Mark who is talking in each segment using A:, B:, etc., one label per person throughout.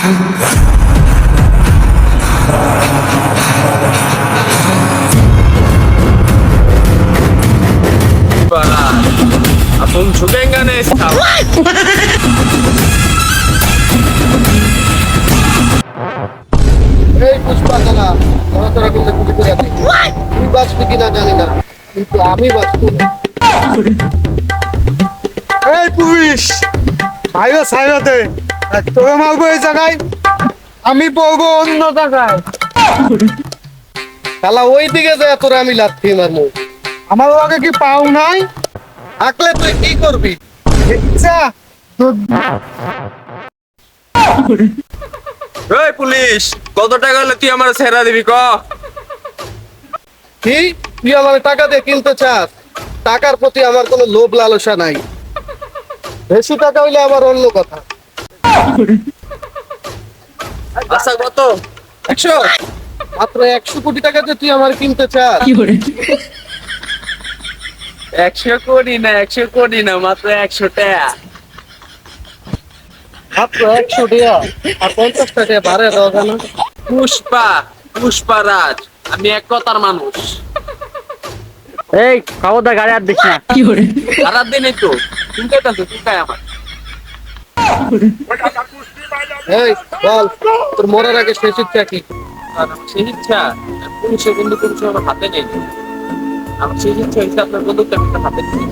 A: এই পুষ্পা দাদা তোরা তোরা কিন্তু তুই বাঁচবি কিনা জানি না কিন্তু আমি বাঁচবো
B: এই পুলিশ আইবা সাইবা দে তোকে মারবো এই জায়গায়? আমি পড়ব অন্য জায়গায়।
A: শালা ওই দিকে যায় তোরা আমি লাথি মারবো।
B: আমার আগে কি পাও নাই?
A: থাকলে তুই কি করবি?
C: পুলিশ কত টাকা হলে তুই আমার সেরা দিবি ক?
A: কি? তুই আমার টাকা দিয়ে কিনতে চাস? টাকার প্রতি আমার কোনো লোভ লালসা নাই। বেশি টাকা হইলে আবার অন্য কথা।
C: আচ্ছা কত? একশো।
A: মাত্র একশো কোটি টাকা দিয়ে তুই আমার কিনতে চাস।
C: একশো কোটি না একশো কোটি না মাত্র একশো টাকা।
A: মাত্র একশো টাকা। আর পঞ্চাশ টাকা ভাড়া দেওয়া
C: পুষ্পা পুষ্পা রাজ আমি এক কথার মানুষ।
D: এই খবরদার গাড়ি আর দিস না।
C: সারার দিনই তো। তুমি তুই খাই আমার।
A: এই বল তোর মরার আগে শেষ ইচ্ছা কি?
C: সেই ইচ্ছা পুলিশে কিন্তু কোন সময় আমার হাতে নেই। আমার সেই ইচ্ছা হচ্ছে আপনার বন্ধুকে আমি হাতে চাই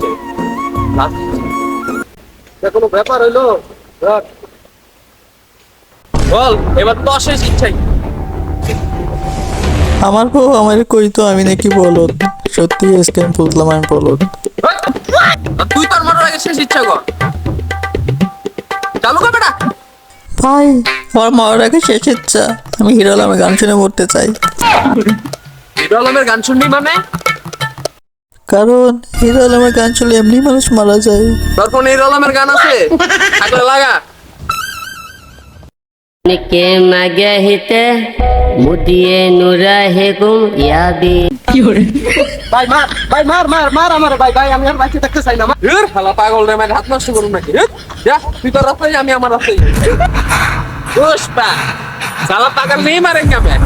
C: Last
A: কোনো ব্যাপার হইল
C: বল এবার তো শেষ ইচ্ছাই।
E: আমার বউ আমার কইতো আমি নাকি বলত সত্যি স্ক্যান বুঝলাম আমি বলত
C: আর তুই তোর মরার আগে শেষ ইচ্ছা কর।
E: ভাই আমার মারার আগে শেষ ইচ্ছা। আমি হিরো আলমের গান শুনে মরতে চাই।
C: হিরো আলমের গান শুনবি মানে?
E: কারণ হিরো আলমের গান শুনলে এমনি মানুষ মারা যায়।
C: তোর ফোনে হিরো আলমের গান আছে? থাকলে লাগা।
F: के মুদিয়ে নুরা হেগুম ইয়াবি।
A: ভাই মার ভাই মার মার মার আমার ভাই ভাই আমি আর বাইকে দেখতে চাই না
C: এর শালা পাগল রে মানে হাত নষ্ট করুন নাকি যা তুই তো রাস্তায় আমি আমার রাস্তায় দোষ পা শালা পাগল নেই মারেন কেমন